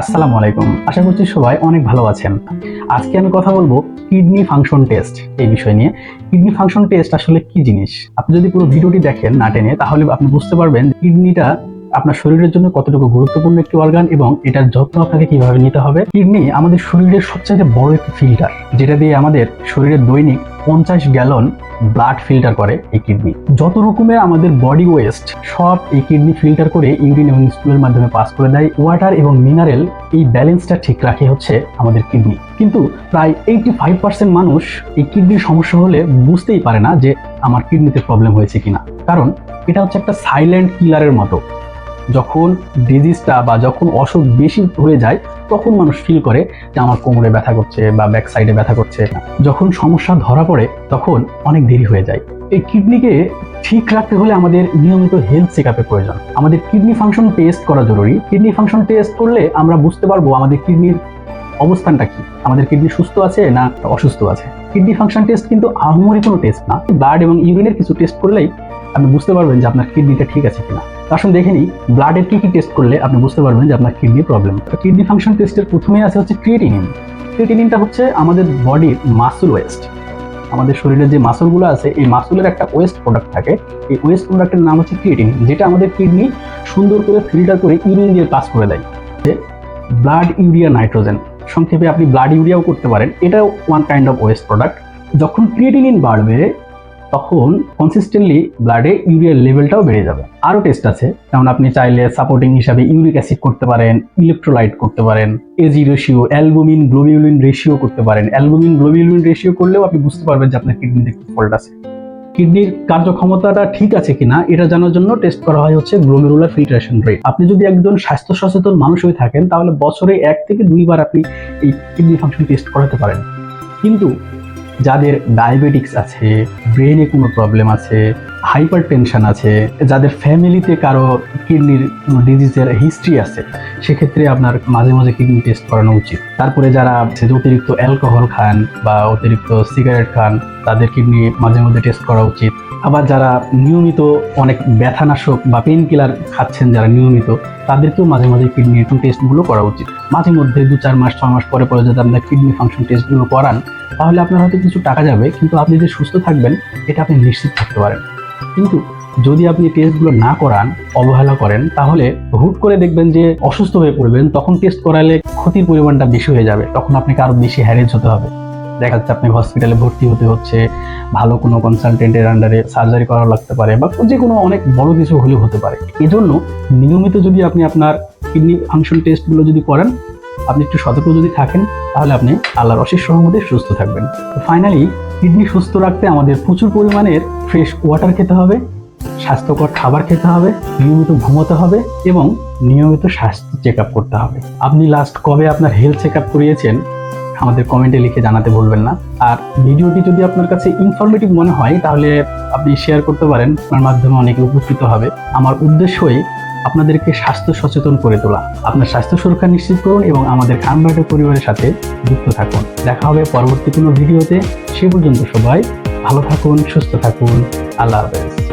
আসসালামু আলাইকুম। আশা করছি সবাই অনেক ভালো আছেন। আজকে আমি কথা বলব কিডনি ফাংশন টেস্ট এই বিষয় নিয়ে। কিডনি ফাংশন টেস্ট আসলে কি জিনিস? আপনি যদি পুরো ভিডিওটি দেখেন না টেনে, তাহলে আপনি বুঝতে পারবেন কিডনিটা আপনার শরীরের জন্য কতটুকু গুরুত্বপূর্ণ একটি অর্গান এবং এটার যত্ন আপনাকে কীভাবে নিতে হবে। কিডনি আমাদের শরীরের সবচাইতে বড় একটি ফিল্টার যেটা দিয়ে আমাদের শরীরের দৈনিক পঞ্চাশ গ্যালন ব্লাড ফিল্টার করে এই কিডনি যত রকমের আমাদের বডি ওয়েস্ট সব এই কিডনি ফিল্টার করে ইউরিন এবং স্টুলের মাধ্যমে পাস করে দেয়। ওয়াটার এবং মিনারেল এই ব্যালেন্সটা ঠিক রাখে হচ্ছে আমাদের কিডনি কিন্তু প্রায় এইটি ফাইভ পার্সেন্ট মানুষ এই কিডনির সমস্যা হলে বুঝতেই পারে না যে আমার কিডনিতে প্রবলেম হয়েছে কিনা। কারণ এটা হচ্ছে একটা সাইলেন্ট কিলারের মতো। যখন ডিজিজটা বা যখন অসুখ বেশি হয়ে যায়, তখন মানুষ ফিল করে যে আমার কোমরে ব্যথা করছে বা ব্যাক সাইডে ব্যথা করছে। যখন সমস্যা ধরা পড়ে, তখন অনেক দেরি হয়ে যায়। এই কিডনিকে ঠিক রাখতে হলে আমাদের নিয়মিত হেলথ চেক আপের প্রয়োজন। আমাদের কিডনি ফাংশন টেস্ট করা জরুরি। কিডনি ফাংশন টেস্ট করলে আমরা বুঝতে পারব আমাদের কিডনির অবস্থানটা কি। আমাদের কিডনি সুস্থ আছে না অসুস্থ আছে। কিডনি ফাংশন টেস্ট কিন্তু আহামরি কোনো টেস্ট না। ব্লাড এবং ইউরিনের কিছু টেস্ট করলেই আপনি বুঝতে পারবেন যে আপনার কিডনিটা ঠিক আছে কিনা। আসুন দেখে নিই ব্লাডের কি কি টেস্ট করলে আপনি বুঝতে পারবেন যে আপনার কিডনি প্রবলেম কিডনি ফাংশন টেস্টের প্রথমেই আছে হচ্ছে ক্রিয়েটিনিন ক্রিয়েটিনিনটা হচ্ছে আমাদের বডির মাসুল ওয়েস্ট আমাদের শরীরে যে মাসলগুলো আছে, এই মাসুলের একটা ওয়েস্ট প্রোডাক্ট থাকে। এই ওয়েস্ট প্রোডাক্টের নাম হচ্ছে ক্রিয়েটিন যেটা আমাদের কিডনি সুন্দর করে ফিল্টার করে ইউরিন দিয়ে পাস করে দেয়। ব্লাড ইউরিয়া নাইট্রোজেন সংক্ষেপে আপনি ব্লাড ইউরিয়াও করতে পারেন। এটাও one kind of waste product যখন ক্রিয়েটিনিন বাড়বে তখন কনসিস্টেন্টলি ব্লাডে ইউরিয়ার লেভেলটাও বেড়ে যাবে। আরও টেস্ট আছে, যেমন আপনি চাইলে সাপোর্টিং হিসাবে ইউরিক অ্যাসিড করতে পারেন ইলেকট্রোলাইট করতে পারেন AG ratio albumin globulin ratio করতে পারেন। অ্যালবুমিন গ্লোবিউলিন রেশিও করলেও আপনি বুঝতে পারবেন যে আপনার কিডনিতে ফল্ট আছে। কিডনির কার্যক্ষমতাটা ঠিক আছে কিনা, এটা জানার জন্য টেস্ট করা হয় হচ্ছে গ্লোমেরুলার ফিল্ট্রেশন রেট আপনি যদি একজন স্বাস্থ্য সচেতন মানুষ হয়ে থাকেন, তাহলে বছরে এক থেকে দুইবার আপনি এই কিডনি ফাংশন টেস্ট করাতে পারেন। কিন্তু যাদের ডায়াবেটিক্স আছে ব্রেনে কোনো প্রবলেম আছে হাইপার টেনশন আছে, যাদের ফ্যামিলিতে কারও কিডনির ডিজিজের হিস্ট্রি আছে, সেক্ষেত্রে আপনার মাঝে মাঝে কিডনি টেস্ট করানো উচিত। তারপরে যারা অতিরিক্ত অ্যালকোহল খান বা অতিরিক্ত সিগারেট খান, তাদের কিডনি মাঝে মধ্যে টেস্ট করা উচিত। আবার যারা নিয়মিত অনেক ব্যথানাশক বা পেন কিলার খাচ্ছেন যারা নিয়মিত, তাদেরকেও মাঝে মাঝে কিডনি টেস্টগুলো করা উচিত। মাঝে মধ্যে দু চার মাস ছয় মাস পরে পরে যদি আপনার কিডনি ফাংশন টেস্টগুলো করান, তাহলে আপনার হয়তো কিছু টাকা যাবে, কিন্তু আপনি যে সুস্থ থাকবেন, এটা আপনি নিশ্চিত থাকতে পারেন। কিন্তু যদি আপনি টেস্টগুলো না করান, অবহেলা করেন, তাহলে হুট করে দেখবেন যে অসুস্থ হয়ে পড়বেন। তখন টেস্ট করালে ক্ষতির পরিমাণটা বেশি হয়ে যাবে। তখন আপনাকে আরও বেশি হ্যারেজ হতে হবে। দেখা যাচ্ছে আপনি হসপিটালে ভর্তি হতে হচ্ছে, ভালো কোনো কনসালটেন্টের আন্ডারে সার্জারি করা লাগতে পারে বা যে কোনো অনেক বড় কিছু হলেও হতে পারে। এজন্য নিয়মিত যদি আপনি আপনার কিডনি ফাংশন টেস্টগুলো যদি করেন আপনি একটু সতর্ক যদি থাকেন, তাহলে আপনি আল্লাহর অশেষ সহমতে সুস্থ থাকবেন। ফাইনালি কিডনি সুস্থ রাখতে আমাদের প্রচুর পরিমাণের ফ্রেশ ওয়াটার খেতে হবে, স্বাস্থ্যকর খাবার খেতে হবে, নিয়মিত ঘুমোতে হবে এবং নিয়মিত স্বাস্থ্য চেক করতে হবে। আপনি লাস্ট কবে আপনার হেলথ চেক করিয়েছেন আমাদের কমেন্টে লিখে জানাতে ভুলবেন না। আর ভিডিওটি যদি আপনার কাছে ইনফরমেটিভ মনে হয়, তাহলে আপনি শেয়ার করতে পারেন। আপনার মাধ্যমে অনেকে উপকৃত হবে। আমার উদ্দেশ্যই আপনাদেরকে স্বাস্থ্য সচেতন করে তোলা। আপনার স্বাস্থ্য সুরক্ষা নিশ্চিত করুন এবং আমাদের খানবাটের পরিবারের সাথে যুক্ত থাকুন। দেখা হবে পরবর্তী কোনো ভিডিওতে। সে পর্যন্ত সবাই ভালো থাকুন, সুস্থ থাকুন। আল্লাহ হাফেজ।